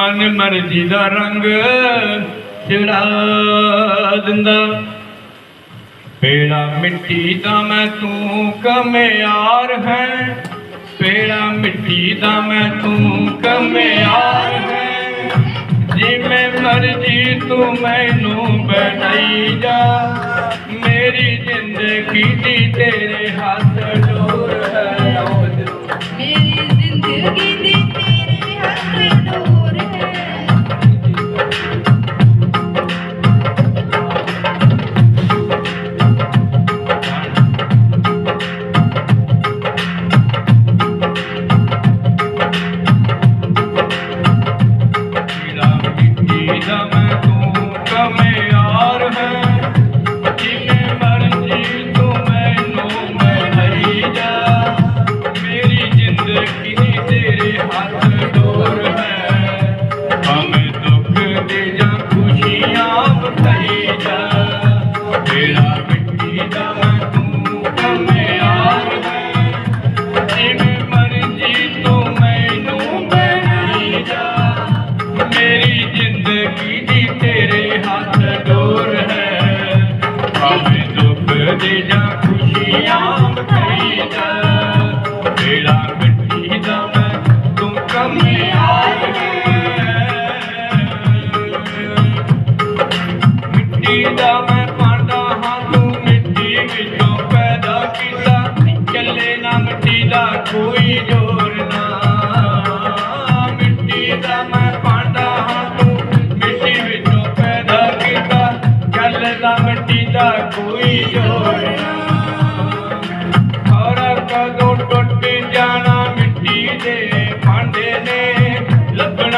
ਮਨ ਮਰਜ਼ੀ ਦਾ ਰੰਗ ਛਿੜਾ ਦਿੰਦਾ। ਪੇੜਾ ਮਿੱਟੀ ਦਾ ਮੈਂ ਤੂੰ ਕਮਿਆਰ ਹੈ। ਪੇੜਾ ਮਿੱਟੀ ਦਾ ਮੈਂ ਤੂੰ ਕਮਿਆਰ ਹੈ। ਜਿਵੇਂ ਮਰਜ਼ੀ ਤੂੰ ਮੈਨੂੰ ਬਣਾਈ ਜਾ। ਮੇਰੀ ਜ਼ਿੰਦਗੀ ਦੀ ਤੇਰੇ ਹੱਥ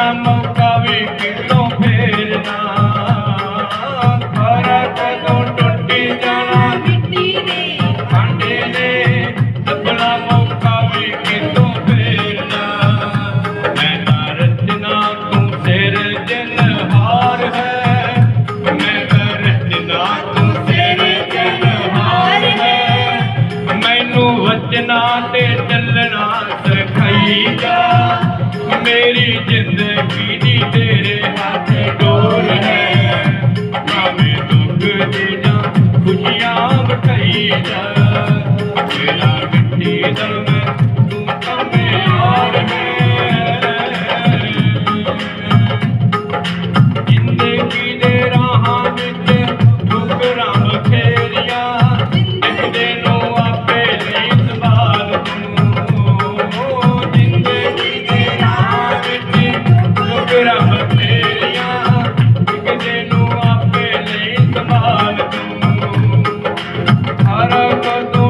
la nunca vivirá. विना विठी Para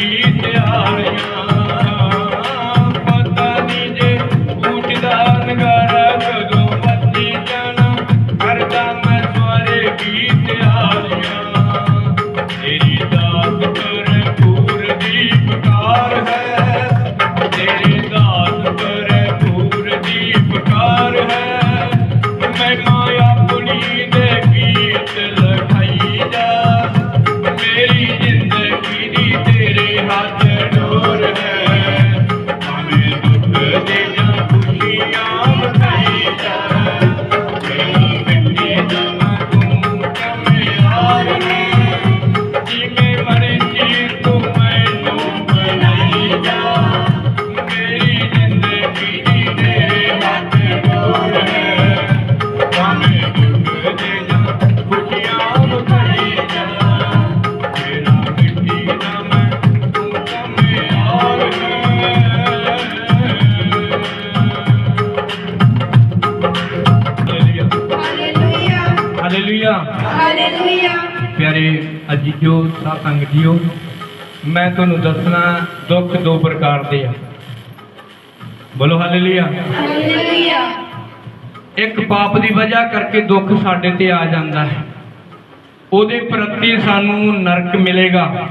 Yeah. ਪਿਆਰੇ ਅਜੀਜੋ ਸਾਤੰਗ ਜੀਓ ਮੈਂ ਤੁਹਾਨੂੰ ਦੱਸਣਾ ਦੁੱਖ ਦੋ ਪ੍ਰਕਾਰ ਦੇ ਆ। ਬੋਲੋ ਹਾਲੇਲੂਇਆ ਹਾਲੇਲੂਇਆ ਇੱਕ ਪਾਪ ਦੀ ਵਜ੍ਹਾ ਕਰਕੇ ਦੁੱਖ ਸਾਡੇ ਤੇ ਆ ਜਾਂਦਾ ਹੈ। ਉਹਦੇ ਪ੍ਰਤੀ ਸਾਨੂੰ ਨਰਕ ਮਿਲੇਗਾ।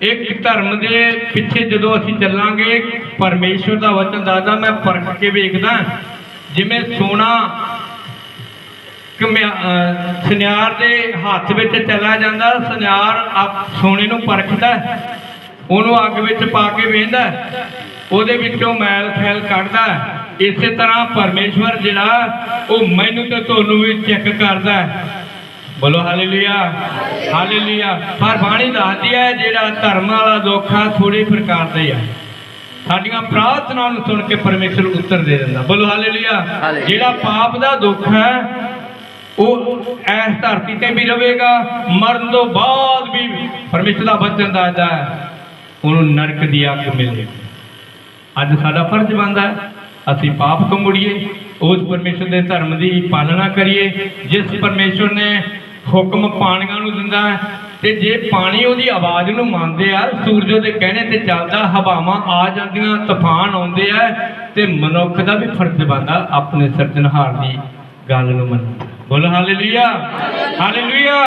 ਇੱਕ ਧਰਮ ਦੇ ਪਿੱਛੇ ਜਦੋਂ ਅਸੀਂ ਚੱਲਾਂਗੇ ਪਰਮੇਸ਼ਵਰ ਦਾ ਵਚਨ ਦੱਸਦਾ ਮੈਂ ਪਰਖ ਕੇ ਵੇਖਦਾ ਜਿਵੇਂ ਸੋਨਾ ਸੁਨਿਆਰ ਦੇ ਹੱਥ ਵਿੱਚ ਚਲਾ ਜਾਂਦਾ ਸੁਨਿਆਰ ਆਪ ਸੋਨੇ ਨੂੰ ਪਰਖਦਾ ਉਹਨੂੰ ਅੱਗ ਵਿੱਚ ਪਾ ਕੇ ਵੇਂਦਾ ਉਹਦੇ ਵਿੱਚੋਂ ਮੈਲ ਖੈਲ ਕੱਢਦਾ। ਇਸੇ ਤਰ੍ਹਾਂ ਪਰਮੇਸ਼ਵਰ ਜਿਹੜਾ ਉਹ ਮੈਨੂੰ ਤੇ ਤੁਹਾਨੂੰ ਵੀ ਚੈੱਕ ਕਰਦਾ। ਬੋਲੋ ਹਾਲੇਲੂਇਆ ਹਾਲੇਲੂਇਆ ਪਰ ਬਾਣੀ ਦੱਸਦੀ ਹੈ ਜਿਹੜਾ ਧਰਮ ਵਾਲਾ ਦੁੱਖ ਆ ਥੋੜੇ ਪ੍ਰਕਾਰ ਦੇ ਆ ਸਾਡੀਆਂ ਪ੍ਰਾਰਥਨਾਵਾਂ ਨੂੰ ਸੁਣ ਕੇ ਪਰਮੇਸ਼ਰ ਉੱਤਰ ਦੇ ਦਿੰਦਾ ਬੋਲੋ ਹਾਲੇਲੂਇਆ ਜਿਹੜਾ ਪਾਪ ਦਾ ਦੁੱਖ ਹੈ ਉਹ ਐਸ ਧਰਤੀ ਤੇ ਵੀ ਰਹੇਗਾ ਮਰਨ ਤੋਂ ਬਾਅਦ ਵੀ ਪਰਮੇਸ਼ਰ ਦਾ ਬਚਨ ਦੱਸਦਾ ਹੈ, ਉਹਨੂੰ ਨਰਕ ਦੀ ਅੱਗ ਮਿਲੇਗੀ ਅੱਜ ਸਾਡਾ ਫਰਜ਼ ਬਣਦਾ ਹੈ, ਅਸੀਂ ਪਾਪ ਤੋਂ ਮੁੜੀਏ, ਉਸ ਪਰਮੇਸ਼ਰ ਦੇ ਧਰਮ ਦੀ ਪਾਲਣਾ ਕਰੀਏ, ਜਿਸ ਪਰਮੇਸ਼ਰ ਨੇ ਹੁਕਮ ਪਾਣੀਆਂ ਨੂੰ ਦਿੰਦਾ ਹੈ, ਤੇ ਜੇ ਪਾਣੀ ਉਹਦੀ ਆਵਾਜ਼ ਨੂੰ ਮੰਨਦੇ ਆ, ਸੂਰਜ ਦੇ ਕਹਿਣੇ ਤੇ ਚੱਲਦਾ, ਹਵਾਵਾਂ ਆ ਜਾਂਦੀਆਂ, ਤੂਫਾਨ ਆਉਂਦੇ ਆ, ਤੇ ਮਨੁੱਖ ਦਾ ਵੀ ਫਰਜ਼ ਬਣਦਾ, ਆਪਣੇ ਸਿਰਜਣਹਾਰ ਦੀ ਗੱਲ ਨੂੰ ਮੰਨਣਾ। ਬੋਲ ਹਾਲੇਲੂਇਆ ਹਾਲੇਲੂਇਆ